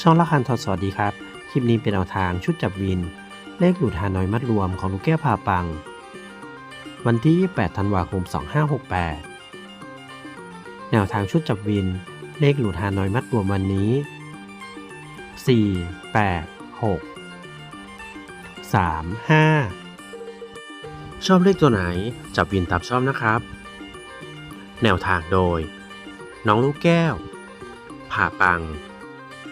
ช่องละคันทอดสวัสดีครับ คลิปนี้เป็นเอาทางชุดจับวิน เลขหลุดฮานอยมัดรวมของลูกแก้วพาปัง วันที่ 28 ธันวาคม 2568 แนวทางชุดจับวิน เลขหลุดฮานอยมัดรวมวันนี้ 4 8 6 3 5 ชอบเลขตัวไหนจับวินตามชอบนะครับ แนวทางโดย น้องลูกแก้วผ่าปัง